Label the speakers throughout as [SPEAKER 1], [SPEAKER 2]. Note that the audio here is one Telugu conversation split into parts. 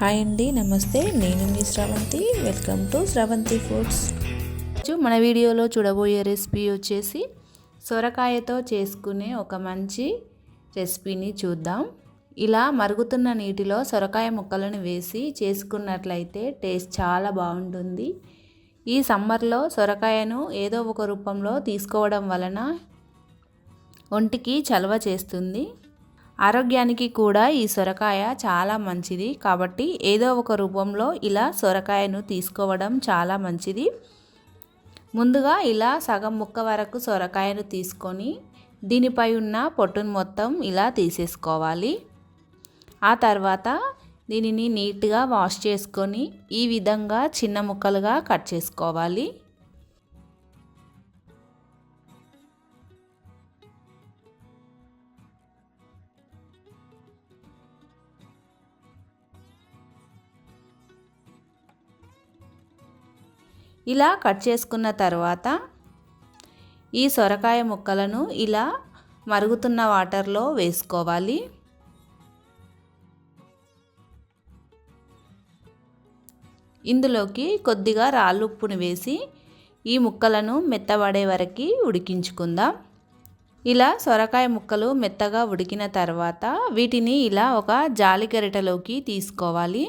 [SPEAKER 1] హాయ్ అండి నమస్తే. నేను మీ Sravanthi. Welcome to Sravanthi foods మన వీడియోలో చూడబోయే రెసిపీ వచ్చేసి సొరకాయతో చేసుకునే ఒక మంచి రెసిపీని చూద్దాం. ఇలా మరుగుతున్న నీటిలో సొరకాయ ముక్కలను వేసి చేసుకున్నట్లయితే టేస్ట్ చాలా బాగుంటుంది. ఈ సమ్మర్లో సొరకాయను ఏదో ఒక రూపంలో తీసుకోవడం వలన ఒంటికి చలవ చేస్తుంది. ఆరోగ్యానికి కూడా ఈ సొరకాయ చాలా మంచిది. కాబట్టి ఏదో ఒక రూపంలో ఇలా సొరకాయను తీసుకోవడం చాలా మంచిది. ముందుగా ఇలా సగం ముక్క వరకు సొరకాయను తీసుకొని దీనిపై ఉన్న పొట్టును మొత్తం ఇలా తీసేసుకోవాలి. ఆ తర్వాత దీనిని నీట్గా వాష్ చేసుకొని ఈ విధంగా చిన్న ముక్కలుగా కట్ చేసుకోవాలి. ఇలా కట్ చేసుకున్న తర్వాత ఈ సొరకాయ ముక్కలను ఇలా మరుగుతున్న వాటర్లో వేసుకోవాలి. ఇందులోకి కొద్దిగా రాళ్ళుప్పును వేసి ఈ ముక్కలను మెత్తబడే వరకు ఉడికించుకుందాం. ఇలా సొరకాయ ముక్కలు మెత్తగా ఉడికిన తర్వాత వీటిని ఇలా ఒక జాలి గరిటెలోకి తీసుకోవాలి.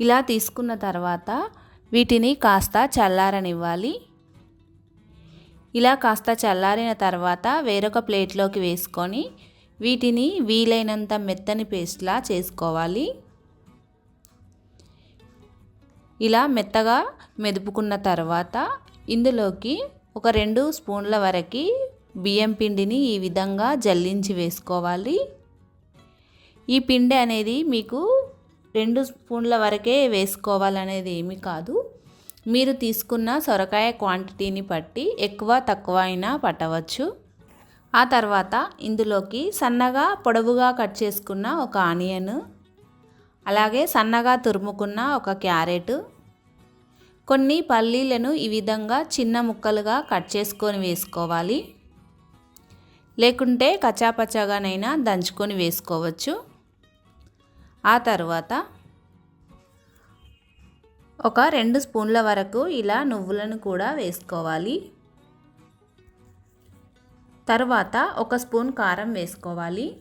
[SPEAKER 1] ఇలా తీసుకున్న తర్వాత వీటిని కాస్త చల్లారనివ్వాలి. ఇలా కాస్త చల్లారిన తర్వాత వేరొక ప్లేట్లోకి వేసుకొని వీటిని వీలైనంత మెత్తని పేస్ట్లా చేసుకోవాలి. ఇలా మెత్తగా మెదుపుకున్న తర్వాత ఇందులోకి ఒక రెండు స్పూన్ల వరకు బియ్యం పిండిని ఈ విధంగా జల్లించి వేసుకోవాలి. ఈ పిండి అనేది మీకు రెండు స్పూన్ల వరకే వేసుకోవాలనేది ఏమీ కాదు. మీరు తీసుకున్న సొరకాయ క్వాంటిటీని బట్టి ఎక్కువ తక్కువ అయినా పట్టవచ్చు. ఆ తర్వాత ఇందులోకి సన్నగా పొడవుగా కట్ చేసుకున్న ఒక ఆనియన్ అలాగే సన్నగా తురుముకున్న ఒక క్యారెట్ కొన్ని పల్లీలను ఈ విధంగా చిన్న ముక్కలుగా కట్ చేసుకొని వేసుకోవాలి. లేకుంటే కచాపచాగానైనా దంచుకొని వేసుకోవచ్చు. ఆ తర్వాత ఒక రెండు స్పూన్ల వరకు ఇలా నువ్వులను కూడా వేసుకోవాలి. తర్వాత ఒక స్పూన్ కారం వేసుకోవాలి.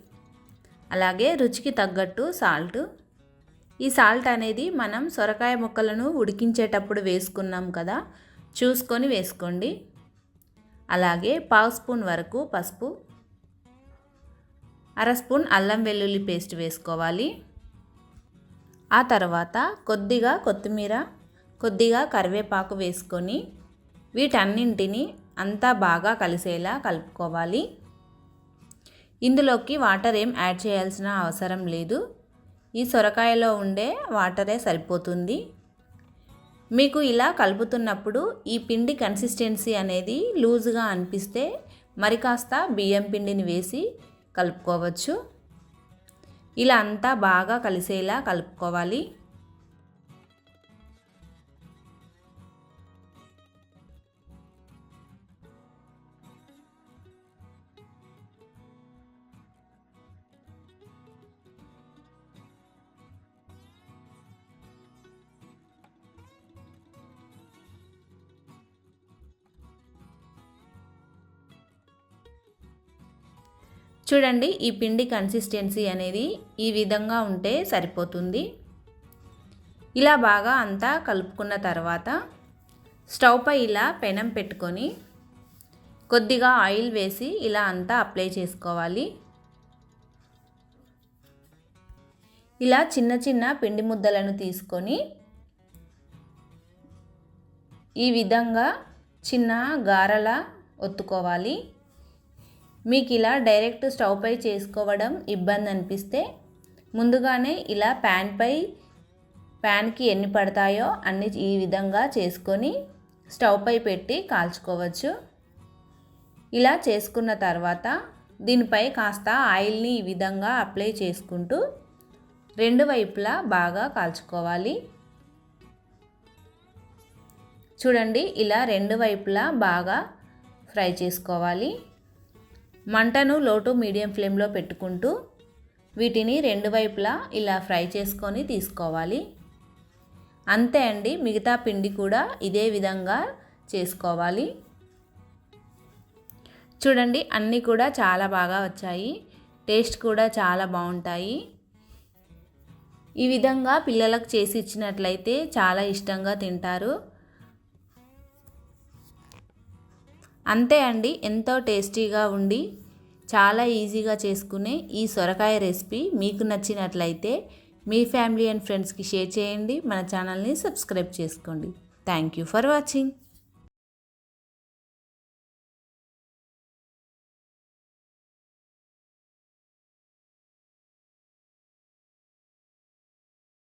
[SPEAKER 1] అలాగే రుచికి తగ్గట్టు సాల్ట్. ఈ సాల్ట్ అనేది మనం సొరకాయ ముక్కలను ఉడికించేటప్పుడు వేసుకున్నాం కదా చూసుకొని వేసుకోండి. అలాగే పావు స్పూన్ వరకు పసుపు అర స్పూన్ అల్లం వెల్లుల్లి పేస్ట్ వేసుకోవాలి. ఆ తర్వాత కొద్దిగా కొత్తిమీర కొద్దిగా కరివేపాకు వేసుకొని వీటన్నింటిని అంతా బాగా కలిసేలా కలుపుకోవాలి. ఇందులోకి వాటర్ ఏం యాడ్ చేయాల్సిన అవసరం లేదు. ఈ సొరకాయలో ఉండే వాటరే సరిపోతుంది. మీకు ఇలా కలుపుతున్నప్పుడు ఈ పిండి కన్సిస్టెన్సీ అనేది లూజ్గా అనిపిస్తే మరి కాస్త బియ్యం పిండిని వేసి కలుపుకోవచ్చు. ఇలా అంతా బాగా కలిసేలా కలుపుకోవాలి. చూడండి ఈ పిండి కన్సిస్టెన్సీ అనేది ఈ విధంగా ఉంటే సరిపోతుంది. ఇలా బాగా అంతా కలుపుకున్న తర్వాత స్టవ్ పై ఇలా పెనం పెట్టుకొని కొద్దిగా ఆయిల్ వేసి ఇలా అంతా అప్లై చేసుకోవాలి. ఇలా చిన్న చిన్న పిండి ముద్దలను తీసుకొని ఈ విధంగా చిన్న గారల ఒత్తుకోవాలి. మీకు ఇలా డైరెక్ట్ స్టవ్పై చేసుకోవడం ఇబ్బంది అనిపిస్తే ముందుగానే ఇలా ప్యాన్పై ప్యాన్కి ఎన్ని పడతాయో అన్ని ఈ విధంగా చేసుకొని స్టవ్పై పెట్టి కాల్చుకోవచ్చు. ఇలా చేసుకున్న తర్వాత దీనిపై కాస్త ఆయిల్ని ఈ విధంగా అప్లై చేసుకుంటూ రెండు వైపులా బాగా కాల్చుకోవాలి. చూడండి ఇలా రెండు వైపులా బాగా ఫ్రై చేసుకోవాలి. మంటను లోటు మీడియం ఫ్లేమ్లో పెట్టుకుంటూ వీటిని రెండు వైపులా ఇలా ఫ్రై చేసుకొని తీసుకోవాలి. అంతే అండి మిగతా పిండి కూడా ఇదే విధంగా చేసుకోవాలి. చూడండి అన్నీ కూడా చాలా బాగా వచ్చాయి. టేస్ట్ కూడా చాలా బాగుంటాయి. ఈ విధంగా పిల్లలకు చేసి ఇచ్చినట్లయితే చాలా ఇష్టంగా తింటారు. అంతే అండి ఎంతో టేస్టీగా ఉండి చాలా ఈజీగా చేసుకునే ఈ సొరకాయ రెసిపీ మీకు నచ్చినట్లయితే మీ ఫ్యామిలీ అండ్ ఫ్రెండ్స్కి షేర్ చేయండి మన ఛానల్ని సబ్స్క్రైబ్ చేసుకోండి. Thank you for watching.